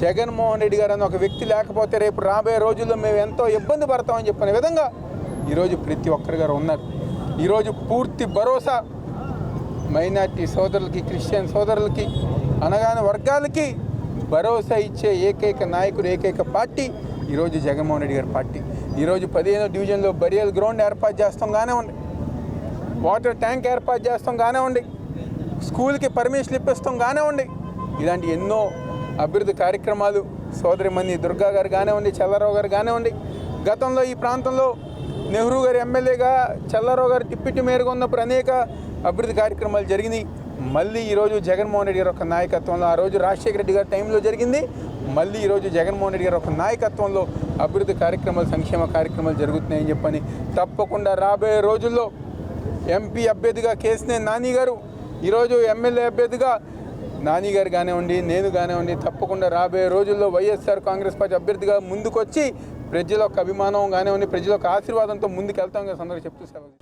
జగన్మోహన్ రెడ్డి గారు అన్న ఒక వ్యక్తి లేకపోతే రేపు రాబోయే రోజుల్లో మేము ఎంతో ఇబ్బంది పడతామని చెప్పిన విధంగా ఈరోజు ప్రతి ఒక్కరి గారు ఉన్నారు. ఈరోజు పూర్తి భరోసా మైనార్టీ సోదరులకి క్రిస్టియన్ సోదరులకి అనగానే వర్గాలకి భరోసా ఇచ్చే ఏకైక నాయకుడు ఏకైక పార్టీ ఈరోజు జగన్మోహన్ రెడ్డి గారి పార్టీ. ఈరోజు పదిహేనో డివిజన్లో బరియల్ గ్రౌండ్ ఏర్పాటు చేస్తాం కానివ్వండి వాటర్ ట్యాంక్ ఏర్పాటు చేస్తాం కానివ్వండి స్కూల్కి పర్మిషన్ ఇప్పిస్తాం కానివ్వండి ఇలాంటి ఎన్నో అభివృద్ధి కార్యక్రమాలు సోదరిమణి దుర్గా గారు కానివ్వండి చల్లారావు గారు కానివ్వండి గతంలో ఈ ప్రాంతంలో నెహ్రూ గారు ఎమ్మెల్యేగా చల్లారావు గారు డిప్యూటీ మేరకు ఉన్నప్పుడు అనేక అభివృద్ధి కార్యక్రమాలు జరిగినాయి. మళ్ళీ ఈరోజు జగన్మోహన్ రెడ్డి గారి ఒక నాయకత్వంలో ఆ రోజు రాజశేఖర రెడ్డి గారి టైంలో జరిగింది. మళ్ళీ ఈరోజు జగన్మోహన్ రెడ్డి గారు ఒక నాయకత్వంలో అభివృద్ధి కార్యక్రమాలు సంక్షేమ కార్యక్రమాలు జరుగుతున్నాయని చెప్పని తప్పకుండా రాబోయే రోజుల్లో ఎంపీ అభ్యర్థిగా కేసినే నాని గారు ఈరోజు ఎమ్మెల్యే అభ్యర్థిగా నాని గారు కానివ్వండి నేను కానివ్వండి తప్పకుండా రాబోయే రోజుల్లో వైఎస్ఆర్ కాంగ్రెస్ పార్టీ అభ్యర్థిగా ముందుకొచ్చి ప్రజల యొక్క అభిమానం కానివ్వండి ప్రజల యొక్క ఆశీర్వాదంతో ముందుకు వెళ్తాం కదా సందర్భంగా చెప్తూ సెలవు